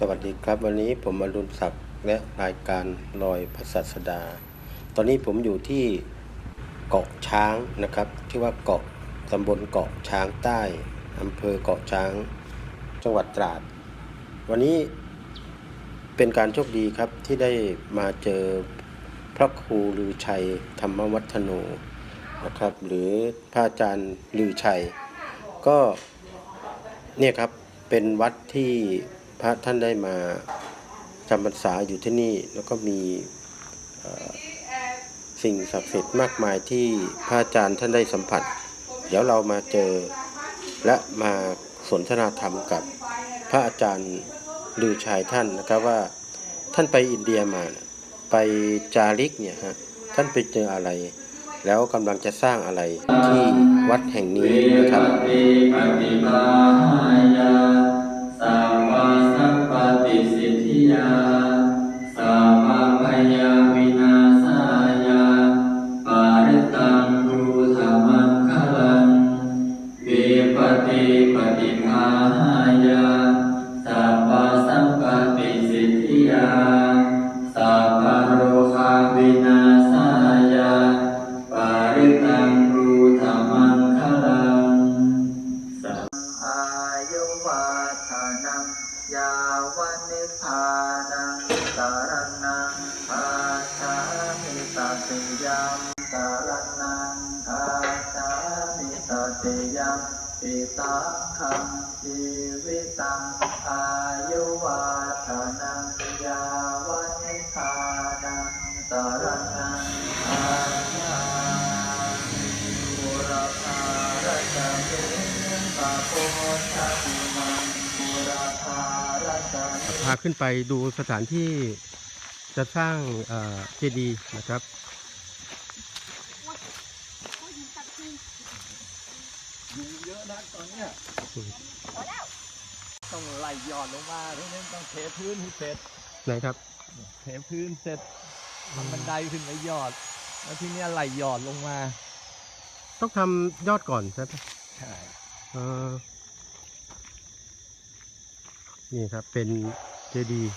สวัสดีครับวันนี้ผมอรุณศักดิ์และรายการลอยพระศาสดา ตอนนี้ผมอยู่ที่เกาะช้างนะครับ ที่ว่าเกาะตำบลเกาะช้างใต้อำเภอเกาะช้าง จังหวัดตราด วันนี้เป็นการโชคดีครับที่ได้มาเจอพระครูลือชัยธรรมวัฒโนนะครับ หรือพระอาจารย์ลือชัย ก็เนี่ยครับเป็นวัดที่ พระท่านได้มาจำพรรษาอยู่ที่นี่ แล้วก็มีสิ่งศักดิ์สิทธิ์มากมายที่พระอาจารย์ท่านได้สัมผัส เดี๋ยวเรามาเจอและมาสนทนาธรรมกับพระอาจารย์ลือชัยท่านนะครับว่าท่านไปอินเดียมาไปจาริกเนี่ยฮะท่านไปเจออะไร แล้วกำลังจะสร้างอะไรที่วัดแห่งนี้นะครับ สิ ยาวนิพานังสารนังคาชาบุรพาราชเมปะโพชะมังปุราภารตานิพาขึ้นไปดูสถานที่จะสร้างเจดีย์นะครับยุงเยอะนะตอนเนี้ยต้องไล่หยอดลงมาทีนี้ต้องเทพื้นให้เสร็จ ไหนครับเทพื้นเสร็จทำบันไดขึ้นไปหยอด แล้วทีเนี้ยไล่หยอดลงมา ต้องทำยอดก่อนใช่ไหมใช่เออนี่ครับเป็นเจดีย์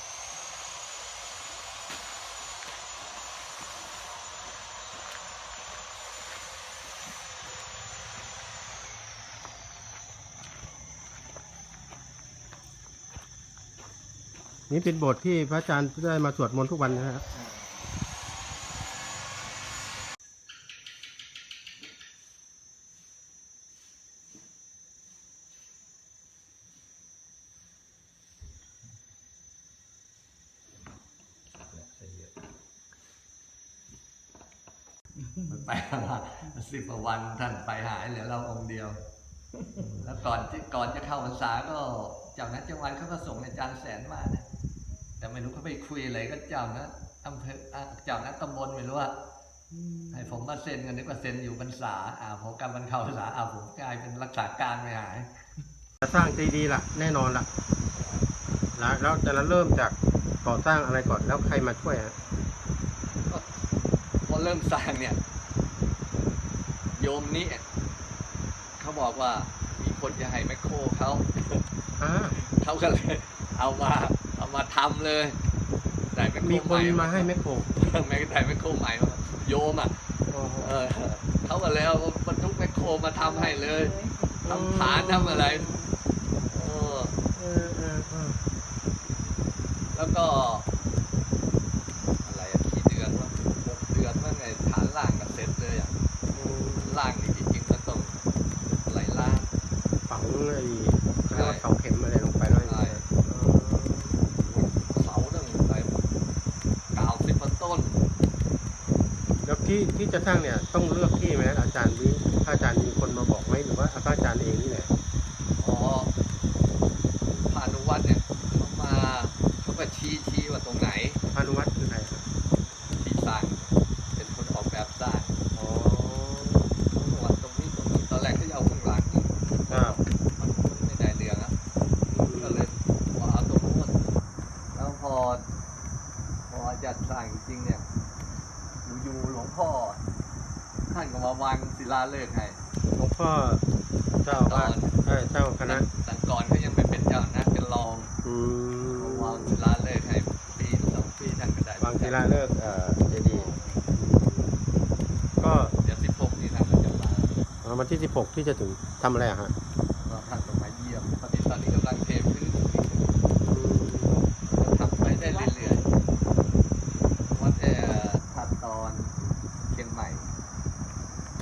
นี่เป็นบทที่พระอาจารย์ได้มาสวดมนต์ทุกวันนะครับมันไปมาสิบกว่าวันท่านไปหายเหลือเราองค์เดียว แล้วก่อนที่ก่อนจะเข้าพรรษาก็จ้านั้นจังหวัดเขาก็ส่งอาจารย์แสนมานะ แต่ไม่รู้เขาไปคุยอะไรก็เจ้านะอำเภออะเจ้านั้นตำบลไม่รู้ว่าให้ผมมาเซ็นกันนึกว่าเซ็นอยู่พรรษาอ่าพอกำมันเข้าพรรษาอ่าผมกลายเป็นรักษาการไม่หายจะสร้างเจดีย์ล่ะ แน่นอนล่ะแล้วแล้วจะเริ่มจากก่อสร้างอะไรก่อนแล้วใครมาช่วยฮะพอเริ่มสร้างเนี่ย โยมนี่เขาบอกว่ามีคนจะให้แมคโครเขาอ่าเขาก็เลยเอามาเอา มาทำเลยได้แมคโครมีคนใหมาให้แมคโครแม่ได้แมคโครใหม่มาโยมอะโอ้โหเออเขาก็เลยเอาบรรทุกแมคโครมาทำให้เลยทำฐานทำอะไรเออ เออเออเออ แล้วก็ อะไรอะกี่เดือนวะหกเดือนว่าไงฐานล่างก็เสร็จเลยอะ อืม ล่างนี่จริงๆมันต้องไหลายล่าง ฝังไอ้เขาเรียกว่าเสาเข็มอะไรลงไปแล้ว ใช่ เสาตั้งไปเก้าสิบกว่าต้น แล้ว ที่ที่จะสร้างเนี่ยต้องเลือกที่ไหมอาจารย์หรือพระอาจารย์มีคนมาบอกไหมหรือว่าพระอาจารย์เองนี่แหละอ๋อพานุวัฒน์เนี่ยเขามาเขาก็ชี้ชี้ว่าตรงไหนพานุวัฒน์คือใครครับาเลิกให้หลวงพ่อเจ้าตอาวาสนเอ้เจ้าคณะสังกรก็ยังไม่เป็นเจ้าคณะเป็นรองอืมวางลาเลิกให้ปีสองปีท่านก็ได้บางทีลาเลิกเอ่อเจดีก็เดี๋ยวสิบหกนี่ท่านก็จะมาเอ่อวันที่ 16 ที่จะถึงทำอะไรฮะ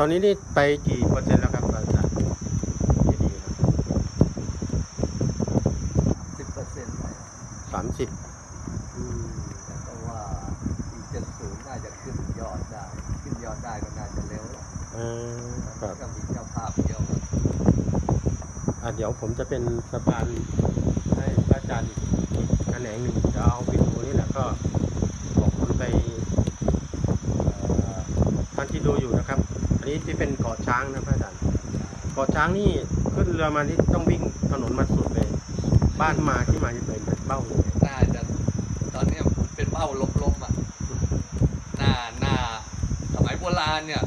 ตอนนี้นี่ไปกี่เปอร์เซ็นต์แล้วครับอาจารย์เจดีย์ครับสิบเปอร์เซ็นต์ไปสามสิบแต่ก็ว่าอีกเจ็ดศูนย์น่าจะขึ้นยอดได้ ขึ้นยอดได้ก็น่าจะเร็วแล้วเออคตอรันบนี้ก็มีเจ้าภาพเยอะอะเดี๋ยวผมจะเป็นสะพานให้พระอาจารย์อีกแขนงหนึ่งจะเอาวิดีโอนี่แหละก็บอกคนไปเอ่อท่านที่ดูอยู่นะครับอั นนี้ที่เป็นเกาะช้างนะพระอาจารย์เกาะช้างนี่ขึ้นเรือมาที่ต้องวิ่งถนนมาสุดเลย บ้านมาที่มาจะเป็นเบ้าเลยน่าจะตอนเนี้ยมันเป็นเบ้าลมๆอะหน้าหน้าสมัยโบราณเนี่ย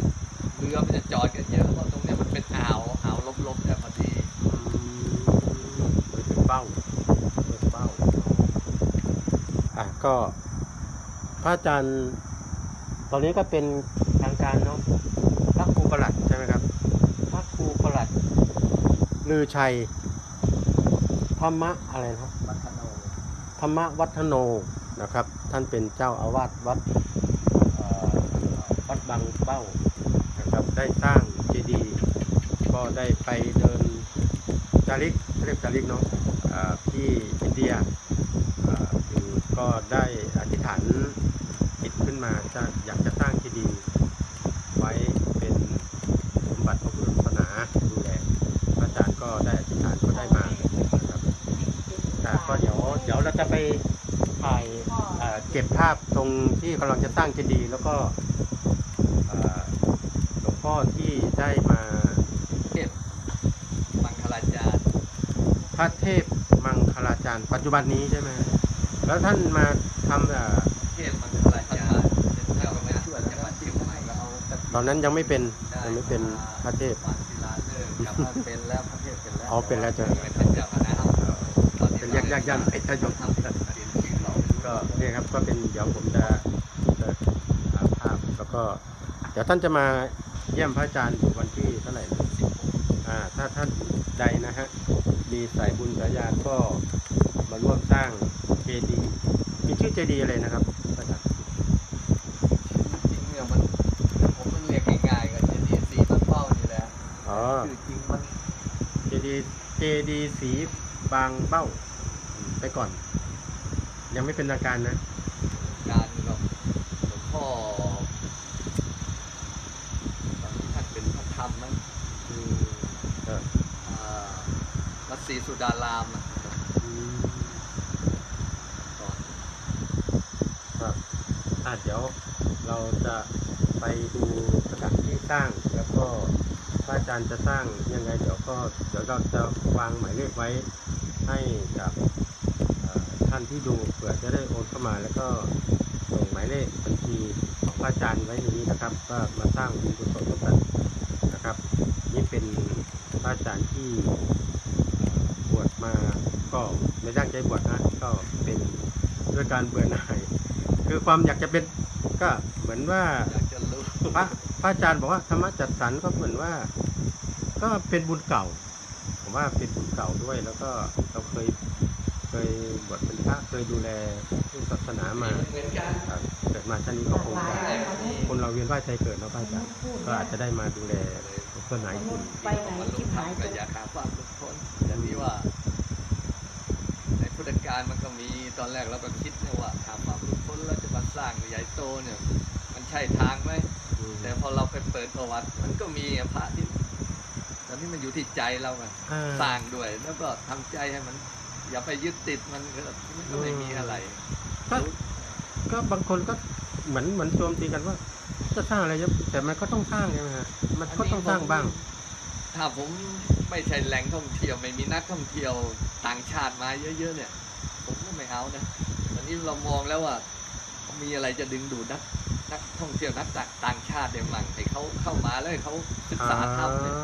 เรือมันจะจอดกันเยอะเพราะตรงเนี้ยมันเป็นอ่าวอ่าวลมๆแต่พอดีเป็นเป้าเป็นเป้าอะก็พระอาจารย์ตอนนี้ก็เป็นทางการเนาะพระครูประหลัดใช่ไหมครับ พระครูประหลัด ลือชัย ธรรมะอะไรนะครับธรรมะวัฒโนนะครับ ท่านเป็นเจ้าอาวาสวัดวัดบางเป้านะครับได้สร้างเจดีย์ก็ได้ไปเดินจาริกเรียกจาริกเนาะที่อินเดียก็ได้อธิษฐานจิตขึ้นมาจะอยากจะสร้างเจดีย์ไว้เป็นสมบัติพระพุทธศาสนาดูแลพระอาจารย์ก็ได้อธิษฐานก็ได้มานะครับ อ่าก็เดี๋ยวเดี๋ยวเรา จะไปถ่ายอ่าเก็บภาพตรงที่กำลังจะสร้างเจดีย์แล้วก็อ่าหลวงพ่อที่ได้มาเทพมังคลาจารย์พระเทพมังคลาจารย์ปัจจุบันนี้ใช่ไหมแล้วท่านมาทำอ่าเทพมังคลาจารย์เป็นเจ้าคณะจังหวัดเชียงใหม่ก็เอากระถิ่ตอนนั้นยังไม่เป็นยังไม่เป็นพระเทพวางศิลาฤกษ์กับว่าเป็นแล้วพระเทพเป็นแล้วอ๋อเป็นแล้วจ้ะ เป็นเจ้าคณะตอนนี้เป็น ยักษ์ยักษ์ยันไอ้ทยศทำเป็นชื่อเราก็เนี่ยครับก็เป็นเดี๋ยวผมจะจะหาภาพแล้วก็ เดี๋ยวท่านจะมาเยี่ยมพระอาจารย์อยู่วันที่เท่าไหร่นะอ่าถ้าท่านใดนะฮะมีสายบุญสายญาณก็มาร่วมสร้างเจดีย์มีชื่อเจดีย์อะไรนะครับพระอาจารย์จริงเนี่ยมันผมมันเรียกง่ายๆก็จะดีสีต้นเป้านี่แหละอ๋อชื่อจริงมันเจดีย์เจดีย์สีบางเบ้า ไปก่อน ยังไม่เป็นทางการนะ การกับหลวงพ่อตอนที่ท่านเป็นพระธรรมมั้งอืมเอออ่าวัดศรีสุดารามอะอืมก่อนครับอะเดี๋ยวเราจะไปดูสถานที่สร้าง แล้วก็พระอาจารย์จะสร้างยังไงเดี๋ยวก็เดี๋ยวเราจะวางหมายเลขไว้ให้กับเอ่อ ท่านที่ดูเผื่อจะได้โอนเข้ามาแล้วก็ส่งหมายเลขบัญชีของพระอาจารย์ไว้ในนี้นะครับ ก็มาสร้างบุญกุศลร่วมกันนะครับ นี่เป็นพระอาจารย์ที่บวชมาก็ไม่ตั้งใจบวชนะก็เป็นด้วยการเบื่อหน่ายคือความอยากจะเป็นก็เหมือนว่าพระพระอาจารย์บอกว่าธรรมะจัดสรรก็เหมือนว่า ก็เป็นบุญเก่า ผมว่าเป็นบุญเก่าด้วยแล้วก็เราเคย เคยบวชเป็นพระเคยดูแลเรื่องศาสนามาเหมือนกันครับเกิดมาชาตินี้ก็คงจะคนเราเวียนว่ายใจเกิดเนาะพระอาจารย์ก็อาจจะได้มาดูแลศาสนาอีกทีไปไหนมันลุที่หายทำก็อยากหาความทุกคนอย่างที่ว่า ในพุทธการมันก็มีตอนแรกเราก็คิดนะว่าหาความทุกคนเราจะมาสร้างใหญ่โตเนี่ย มันใช่ทางไหมแต่พอเราไปเปิดประวัติ มันก็มีพระที่ตอนนี้มันอยู่ที่ใจเราไงอ่าสร้างด้วยแล้วก็ทำใจให้มัน อย่าไปยึดติดมันก็มันก็ไม่มีอะไร ก็ก็บางคนก็เหมือนเหมือนโจมตีกันว่า จะสร้างอะไรเยอะแต่มันก็ต้องสร้างใช่ไหมฮะมันก็ต้องสร้างบ้าง ถ้าผมไม่ใช่แหล่งท่องเที่ยวไม่มีนักท่องเที่ยวต่างชาติมาเยอะๆเนี่ย ผมก็ไม่เอานะตอนนี้เรามองแล้วว่า มีอะไรจะดึงดูดนักนักท่องเที่ยวนักต่างชาติเดี๋ยวมั่งให้เขาเข้ามาแล้วให้เขาศึกษาธรรมเนี่ย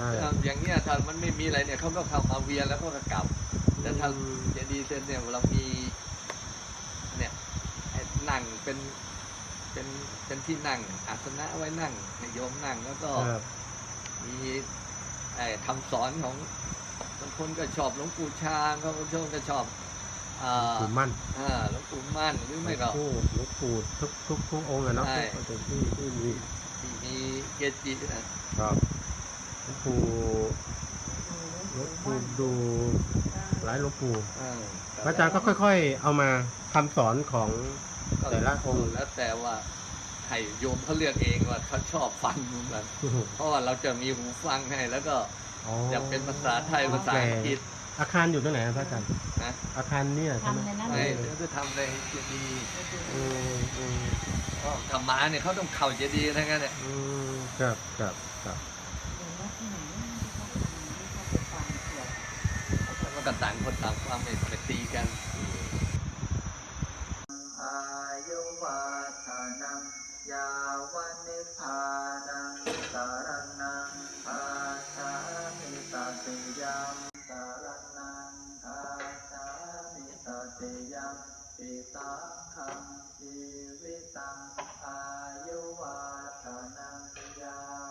ใช่ใช่ถ้าอย่างเงี้ยถ้ามันไม่มีอะไรเนี่ยเขาก็เข้ามาเวียนแล้วก็กลับแต่ถ้าเจดีย์เซนเนี่ยเรามีเนี่ยไอ้นั่งเป็นเป็นเป็นที่นั่งอาสนะไว้นั่งให้โยมนั่งแล้วก็ครับมีไอ้คำสอนของบางคนก็ชอบหลวงปู่ชาบางคนก็ชอบอ่าปู่มั่นอ่าหลวงปู่มั่นหรือไม่ก็หลวงปู่ทุกทุกทุกองค์อะเนาะใช่ทุกที่ที่มีที่มีเกจินะครับหลวง ปู่หลวงปู่ดูหลายหลวงปู่อ่าพระอาจารย์ก็ค่อย ๆ เอามาคำสอนของแต่ละองค์ แล้วแต่ว่าให้โยมเขาเลือกเองว่าเขาชอบฟังมันเพราะว่าเราจะมีหูฟังให้แล้วก็อ๋อจะเป็นภาษาไทยภาษาอังกฤษอาคารอยู่ตรงไหนครับพระอาจารย์นะอาคารเนี่ยใช่ไหมทำในนั้นไอ้เลยจะทำในเจดีย์อืมอืมก็ธรรมะเนี่ยเขาต้องเข่าเจดีย์ทั้งนั้นเนี่ย อืมครับครับครับ มันก็ต่างคนต่างความไม่ไปตีกันอายุวัฒนังยาวันนิพานังสารนังอาชามิตาติยังสารนังอาชามิตาติยังปิตังคัมชีวิตังอายุวัฒนังยา